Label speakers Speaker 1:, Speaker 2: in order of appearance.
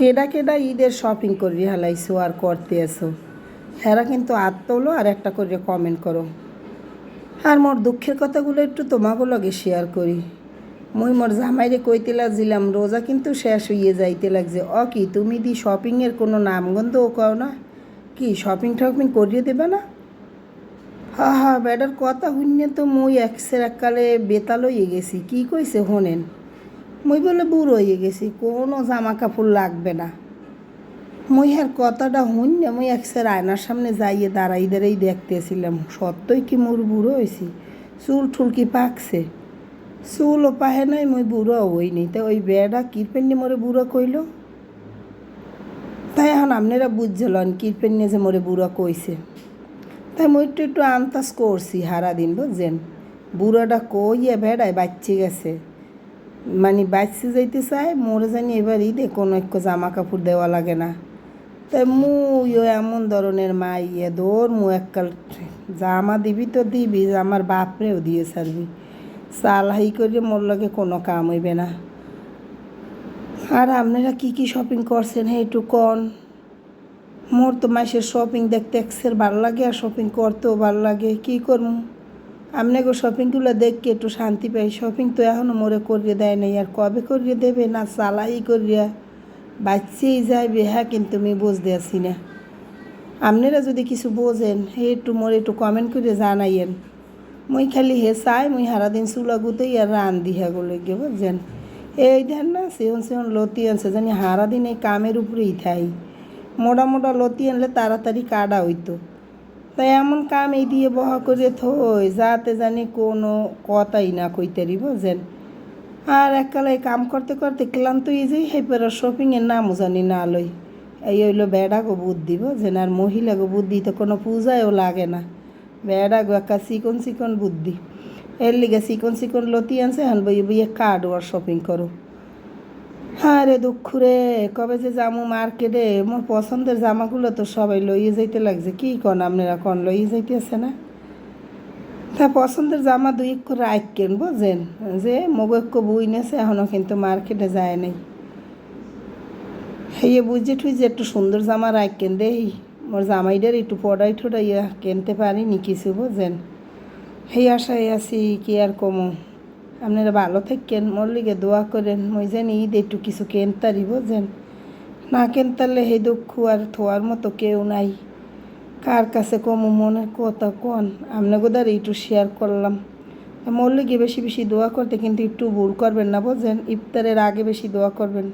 Speaker 1: কেডা কেডা ঈদের শপিং করি হালাইছো আর করতে এসো হেরা কিন্তু আত তোলো আর একটা করে কমেন্ট করো। আর মোর দুঃখের কথাগুলো একটু তোমাকে লগে শেয়ার করি। মুই মোর জামাইরে কইতে লাগছিলাম, রোজা কিন্তু শেষ হইয়ে যাইতে লাগছে। অ কি তুমি দি শপিংয়ের কোনো নামগন্ধও কও না? কি শপিং টপিং করিয়ে দেবে না? হা হা বেটার কথা শুনিয়ে তো মুই একসের এককালে বেতাল হয়ে গেছি। কি কইছে হোনেন মুই বলে বুড়ো হয়ে গেছি, কোনো জামা কাপড় লাগবে না। মুই আর কথাটা শুন না, মুই একসের আয়নার সামনে যাইয়ে দাঁড়াই দাঁড়াই দেখতেছিলাম, সত্যই কি মোর বুড়ো হয়েছি? চুল ঠুল কি পাকছে? চুলও পাহে নাই, মুই বুড়ো হইনি তো ওই বেড়া কিরপেন্নি মোরে বুড়ো কইল? তাই এখন আপনারা বুঝছিলেন কিরপেন্নি যে মোরে বুড়ো কইছে। তাই মুই একটু একটু আন্তাজ করছি হারা দিন বুঝছেন বুড়োটা কইয়ে বেড়ায় বাচ্চে গেছে? মানে বাচ্চে যাইতে চায়, মোরে জানি এবার ঈদে কোনো এক জামা কাপড় দেওয়া লাগে না। তাই মুইও এমন ধরনের মা ইয়ে দৌড় মু এককাল জামা দিবি তো দিবি আমার বাপরেও দিয়ে সারবি চালাই করে মোর লগে কোনো কাম হইবে না। আর আপনারা কি কি শপিং করছেন হে একটু কন। মোর তো মাসের শপিং দেখতে এক্সের ভালো লাগে, আর শপিং করতেও ভালো লাগে। কি করব আপনাকে শপিংগুলো দেখকে একটু শান্তি পাই। শপিং তো এখনও মোরে করিয়ে দেয় নাই, আর কবে করিয়ে দেবে না চালাই করিয়া বাচ্চেই যাইবে হ্যাঁ কিন্তু আমি বুঝতে আছি না। আপনারা যদি কিছু বোঝেন, হে একটু মোরে একটু কমেন্ট করে জানাইয়েন। মুই খালি হে চাই, মুই সারাদিন চুলা গুতেই আর রান দিহা গুলো গিয়ে বুঝছেন? এই দেন না, সেহন সেহন লতি আনছে, জানি সারাদিন এই কামের উপরেই থাই। মোটা মোটা লতি আনলে তাড়াতাড়ি কাটা হইতো। তাই এমন কাম এই দিয়ে বহা করে থই, যাতে জানি কোনো কথাই না কইতারি বুঝছেন আর এককালে কাম করতে করতে ক্লান্ত হয়ে যাই হেপের শপিংয়ের নামও জানি না লই। এই হইল বেড়া গো বুদ্ধি বুঝছেন আর মহিলা গো বুদ্ধি তো কোনো পূজায়ও লাগে না। বেড়া গো একা চিকন চিকন বুদ্ধি। এর লিগে চিকন চিকন লতি আনছে, হান বই বইয়ে কার্ড আর শপিং করো। হ্যাঁ রে দুঃখ রে কবে যে যামু মার্কেটে মোর পছন্দের জামাগুলো তো সবাই লইয়ে যাইতে লাগছে। কি কন আপনারা কন, লইয়ে যাইতেছে না? তা পছন্দের জামা দুই এক করে আইকেন বুঝছেন? যে মোবাইক বই নেছে এখনও কিন্তু মার্কেটে যায় নাই। হেয়ে বুঝে ঠুই যে একটু সুন্দর জামা রাখেন দেই। মোর জামাইটার একটু পড়াই ঠোড়াইয়া কিনতে পারিনি কিছু, বুঝছেন? সেই আশায় আছি কি আর কমো? আপনারা ভালো থাকেন লিগে দোয়া করেন, মই যেন ঈদ একটু কিছু কেনতারি বোঝেন না কেনতারলে সেই দুঃখ আর থোয়ার মতো কেউ নাই। কার কাছে কম মনের কথা কন? আপনাকে দ্বারা একটু শেয়ার করলাম। মোর লিগে বেশি বেশি দোয়া করতে কিন্তু একটু ভুল করবেন না বোঝেন? ইফতারের আগে বেশি দোয়া করবেন।